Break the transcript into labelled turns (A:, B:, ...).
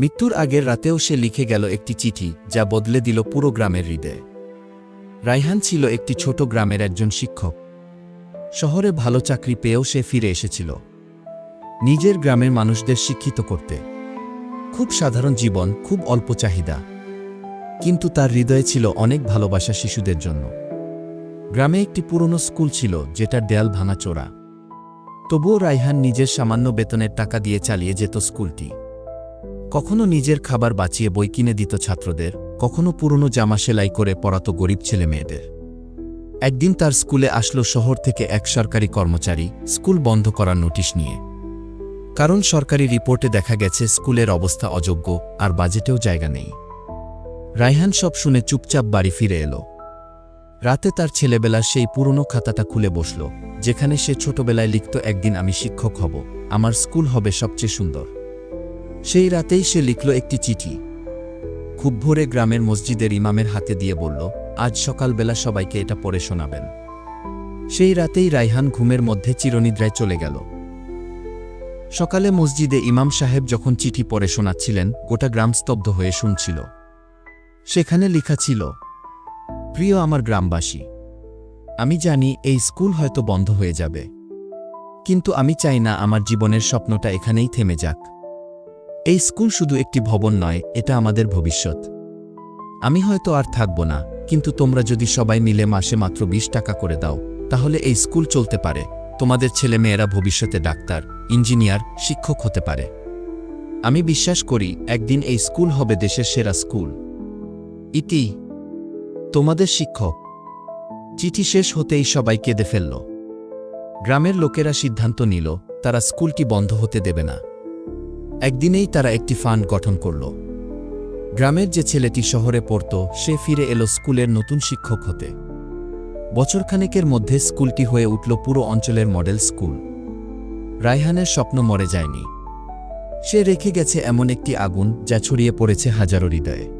A: মৃত্যুর আগের রাতেও সে লিখে গেল একটি চিঠি, যা বদলে দিল পুরো গ্রামের হৃদয়ে। রাইহান ছিল একটি ছোট গ্রামের একজন শিক্ষক। শহরে ভালো চাকরি পেয়েও সে ফিরে এসেছিল। নিজের গ্রামের মানুষদের শিক্ষিত করতে। খুব সাধারণ জীবন, খুব অল্প চাহিদা। কিন্তু তার হৃদয়ে ছিল অনেক ভালোবাসা শিশুদের জন্য। গ্রামে একটি পুরনো স্কুল ছিল, যেটার দেয়াল ভাঙাচোরা তবুও রাইহান নিজের সামান্য বেতনের টাকা দিয়ে চালিয়ে যেত স্কুলটি। কখনো নিজের খাবার বাঁচিয়ে বই কিনে দিত ছাত্রদের, কখনো পুরনো জামা সেলাই করে পড়াতো গরিব ছেলে মেয়েদের একদিন তার স্কুলে আসলো শহর থেকে এক সরকারি কর্মচারী, স্কুল বন্ধ করার নোটিশ নিয়ে। কারণ সরকারি রিপোর্টে দেখা গেছে স্কুলের অবস্থা অযোগ্য, আর বাজেটেও জায়গা নেই। রাইহান সব শুনে চুপচাপ বাড়ি ফিরে এলো। রাতে তার ছেলেবেলার সেই পুরনো খাতাটা খুলে বসল, যেখানে সে ছোটবেলায় লিখত, একদিন আমি শিক্ষক হব, আমার স্কুল হবে সবচেয়ে সুন্দর। সেই রাতেই সে লিখল একটি চিঠি। খুব ভোরে গ্রামের মসজিদের ইমামের হাতে দিয়ে বলল, আজ সকালবেলা সবাইকে এটা পড়ে শোনাবেন। সেই রাতেই রাইহান ঘুমের মধ্যে চিরনিদ্রায় চলে গেল। সকালে মসজিদে ইমাম সাহেব যখন চিঠি পড়ে শোনাচ্ছিলেন, গোটা গ্রাম স্তব্ধ হয়ে শুনছিল। সেখানে লেখা ছিল, প্রিয় আমার গ্রামবাসী, আমি জানি এই স্কুল হয়তো বন্ধ হয়ে যাবে। কিন্তু আমি চাই না আমার জীবনের স্বপ্নটা এখানেই থেমে যাক। এই স্কুল শুধু একটি ভবন নয়, এটা আমাদের ভবিষ্যৎ। আমি হয়তো আর থাকব না, কিন্তু তোমরা যদি সবাই মিলে মাসে মাত্র বিশ টাকা করে দাও, তাহলে এই স্কুল চলতে পারে। তোমাদের ছেলে মেয়েরা ভবিষ্যতে ডাক্তার, ইঞ্জিনিয়ার, শিক্ষক হতে পারে। আমি বিশ্বাস করি, একদিন এই স্কুল হবে দেশের সেরা স্কুল। ইতি, তোমাদের শিক্ষক। চিঠি শেষ হতেই সবাই কেঁদে ফেলল। গ্রামের লোকেরা সিদ্ধান্ত নিল, তারা স্কুলটি বন্ধ হতে দেবে না। একদিনেই তারা একটি ফান্ড গঠন করল। গ্রামের যে ছেলেটি শহরে পড়ত, সে ফিরে এলো স্কুলের নতুন শিক্ষক হতে। বছরখানেকের মধ্যে স্কুলটি হয়ে উঠল পুরো অঞ্চলের মডেল স্কুল। রায়হানের স্বপ্ন মরে যায়নি। সে রেখে গেছে এমন একটি আগুন যা ছড়িয়ে পড়েছে হাজারো হৃদয়ে।